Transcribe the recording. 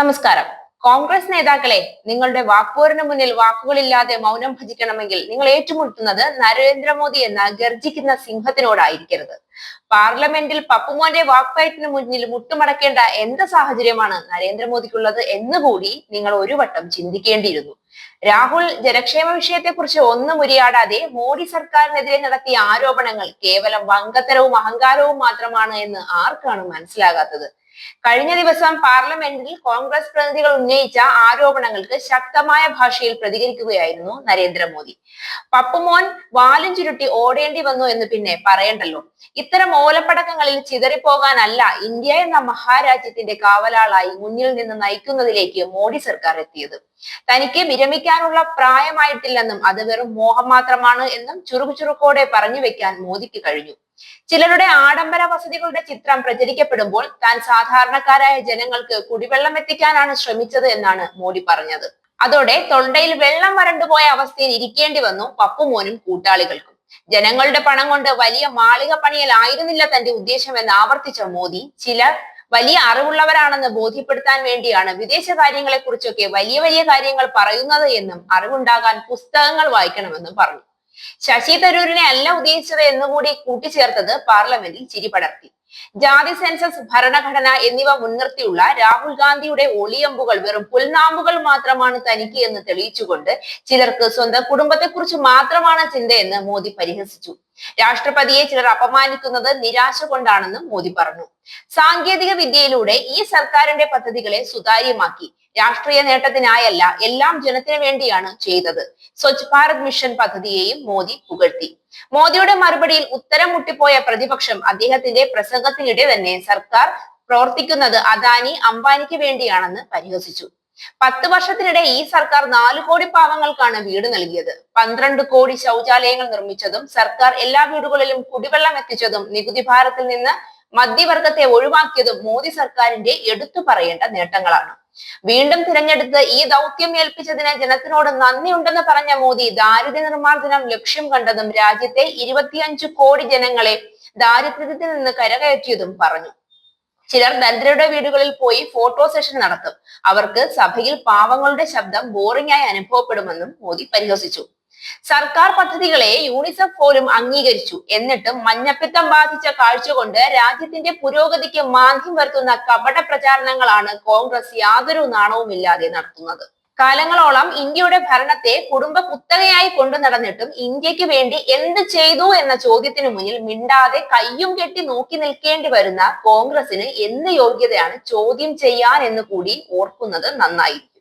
നമസ്കാരം. കോൺഗ്രസ് നേതാക്കളെ നിങ്ങളുടെ വാക്പോരിന് മുന്നിൽ വാക്കുകളില്ലാതെ മൗനം ഭജിക്കണമെങ്കിൽ നിങ്ങൾ ഏറ്റുമുട്ടുന്നത് നരേന്ദ്രമോദി എന്ന ഗർജിക്കുന്ന സിംഹത്തിനോടായിരിക്കരുത്. പാർലമെന്റിൽ പപ്പുമോന്റെ വാക്പയറ്റിന് മുന്നിൽ മുട്ടുമടക്കേണ്ട എന്ത് സാഹചര്യമാണ് നരേന്ദ്രമോദിക്കുള്ളത് എന്നുകൂടി നിങ്ങൾ ഒരു വട്ടം ചിന്തിക്കേണ്ടിയിരുന്നു. രാഹുൽ ജനക്ഷേമ വിഷയത്തെക്കുറിച്ച് ഒന്നും ഉരിയാടാതെ മോഡി സർക്കാരിനെതിരെ നടത്തിയ ആരോപണങ്ങൾ കേവലം വങ്കത്തരവും അഹങ്കാരവും മാത്രമാണ് എന്ന് ആർക്കാണ് മനസ്സിലാകാത്തത്? കഴിഞ്ഞ ദിവസം പാർലമെന്റിൽ കോൺഗ്രസ് പ്രതിനിധികൾ ഉന്നയിച്ച ആരോപണങ്ങൾക്ക് ശക്തമായ ഭാഷയിൽ പ്രതികരിക്കുകയായിരുന്നു നരേന്ദ്രമോദി. പപ്പുമോൻ വാലും ചുരുട്ടി ഓടേണ്ടി വന്നു എന്ന് പിന്നെ പറയണ്ടല്ലോ. ഇത്തരം ഓലപ്പടക്കങ്ങളിൽ ചിതറിപ്പോകാനല്ല ഇന്ത്യ എന്ന മഹാരാജ്യത്തിന്റെ കാവലാളായി മുന്നിൽ നിന്ന് നയിക്കുന്നതിലേക്ക് മോദി സർക്കാർ എത്തിയത്. തനിക്ക് വിരമിക്കാനുള്ള പ്രായമായിട്ടില്ലെന്നും അത് വെറും മോഹം മാത്രമാണ് എന്നും ചുറുകു ചുറുക്കോടെ പറഞ്ഞു വെക്കാൻ മോദിക്ക് കഴിഞ്ഞു. ചിലരുടെ ആഡംബര വസതികളുടെ ചിത്രം പ്രചരിക്കപ്പെടുമ്പോൾ താൻ സാധാരണക്കാരായ ജനങ്ങൾക്ക് കുടിവെള്ളം എത്തിക്കാനാണ് ശ്രമിച്ചത് എന്നാണ് മോഡി പറഞ്ഞത്. അതോടെ തൊണ്ടയിൽ വെള്ളം വരണ്ടുപോയ അവസ്ഥയിൽ ഇരിക്കേണ്ടി വന്നു പപ്പുമോനും കൂട്ടാളികൾക്കും. ജനങ്ങളുടെ പണം കൊണ്ട് വലിയ മാളിക പണിയലായിരുന്നില്ല തന്റെ ഉദ്ദേശം എന്ന് ആവർത്തിച്ച മോദി ചിലർ വലിയ അറിവുള്ളവരാണെന്ന് ബോധ്യപ്പെടുത്താൻ വേണ്ടിയാണ് വിദേശ കാര്യങ്ങളെ കുറിച്ചൊക്കെ വലിയ വലിയ കാര്യങ്ങൾ പറയുന്നത് എന്നും അറിവുണ്ടാകാൻ പുസ്തകങ്ങൾ വായിക്കണമെന്നും പറഞ്ഞു. ശശി തരൂരിനെ അല്ല ഉദ്ദേശിച്ചത് എന്നുകൂടി കൂട്ടിച്ചേർത്തത് പാർലമെന്റിൽ ചിരി പടർത്തി. ജാതി സെൻസസ് ഭരണഘടന എന്നിവ മുൻനിർത്തിയുള്ള രാഹുൽ ഗാന്ധിയുടെ ഒളിയമ്പുകൾ വെറും പുൽനാമ്പുകൾ മാത്രമാണ് തനിക്ക് എന്ന് തെളിയിച്ചുകൊണ്ട് ചിലർക്ക് സ്വന്തം കുടുംബത്തെക്കുറിച്ച് മാത്രമാണ് ചിന്തയെന്ന് മോദി പരിഹസിച്ചു. രാഷ്ട്രപതിയെ ചിലർ അപമാനിക്കുന്നത് നിരാശ കൊണ്ടാണെന്നും മോദി പറഞ്ഞു. സാങ്കേതിക വിദ്യയിലൂടെ ഈ സർക്കാരിന്റെ പദ്ധതികളെ സുതാര്യമാക്കി. രാഷ്ട്രീയ നേട്ടത്തിനായല്ല എല്ലാം ജനത്തിനു വേണ്ടിയാണ് ചെയ്തത്. സ്വച്ഛ് ഭാരത് മിഷൻ പദ്ധതിയെയും മോദി പുകഴ്ത്തി. മോദിയുടെ മറുപടിയിൽ ഉത്തരം മുട്ടിപ്പോയ പ്രതിപക്ഷം അദ്ദേഹത്തിന്റെ പ്രസംഗത്തിനിടെ തന്നെ സർക്കാർ പ്രവർത്തിക്കുന്നത് അദാനി അംബാനിക്ക് വേണ്ടിയാണെന്ന് പരിഹസിച്ചു. പത്ത് വർഷത്തിനിടെ ഈ സർക്കാർ നാലു കോടി പാവങ്ങൾക്കാണ് വീട് നൽകിയത്. പന്ത്രണ്ട് കോടി ശൗചാലയങ്ങൾ നിർമ്മിച്ചതും സർക്കാർ എല്ലാ വീടുകളിലും കുടിവെള്ളം എത്തിച്ചതും നികുതി ഭാരത്തിൽ നിന്ന് മധ്യവർഗത്തെ ഒഴിവാക്കിയതും മോദി സർക്കാരിന്റെ എടുത്തു പറയേണ്ട നേട്ടങ്ങളാണ്. വീണ്ടും തിരഞ്ഞെടുത്ത് ഈ ദൗത്യം ഏൽപ്പിച്ചതിന് ജനത്തിനോട് നന്ദിയുണ്ടെന്ന് പറഞ്ഞ മോദി ദാരിദ്ര്യ നിർമ്മാർജനം ലക്ഷ്യം കണ്ടതും രാജ്യത്തെ ഇരുപത്തിയഞ്ചു കോടി ജനങ്ങളെ ദാരിദ്ര്യത്തിൽ നിന്ന് കരകയറ്റിയതും പറഞ്ഞു. ചിലർ ദരിദ്രരുടെ വീടുകളിൽ പോയി ഫോട്ടോ സെഷൻ നടത്തും. അവർക്ക് സഭയിൽ പാവങ്ങളുടെ ശബ്ദം ബോറിംഗ് ആയി അനുഭവപ്പെടുമെന്നും മോദി പരിഹസിച്ചു. സർക്കാർ പദ്ധതികളെ യൂണിസെഫ് പോലും അംഗീകരിച്ചു. എന്നിട്ടും മഞ്ഞപ്പിത്തം ബാധിച്ച കാഴ്ച കൊണ്ട് രാജ്യത്തിന്റെ പുരോഗതിക്ക് മാന്ദ്യം വരുത്തുന്ന കപട പ്രചാരണങ്ങളാണ് കോൺഗ്രസ് യാതൊരു നാണവുമില്ലാതെ നടത്തുന്നത്. കാലങ്ങളോളം ഇന്ത്യയുടെ ഭരണത്തെ കുടുംബ കുത്തകയായി കൊണ്ടു നടന്നിട്ടും ഇന്ത്യയ്ക്ക് വേണ്ടി എന്ത് ചെയ്തു എന്ന ചോദ്യത്തിന് മുന്നിൽ മിണ്ടാതെ കയ്യും കെട്ടി നോക്കി നിൽക്കേണ്ടി വരുന്ന കോൺഗ്രസിന് എന്ത് യോഗ്യതയാണ് ചോദ്യം ചെയ്യാൻ എന്ന് കൂടി ഓർക്കുന്നത് നന്നായിരിക്കും.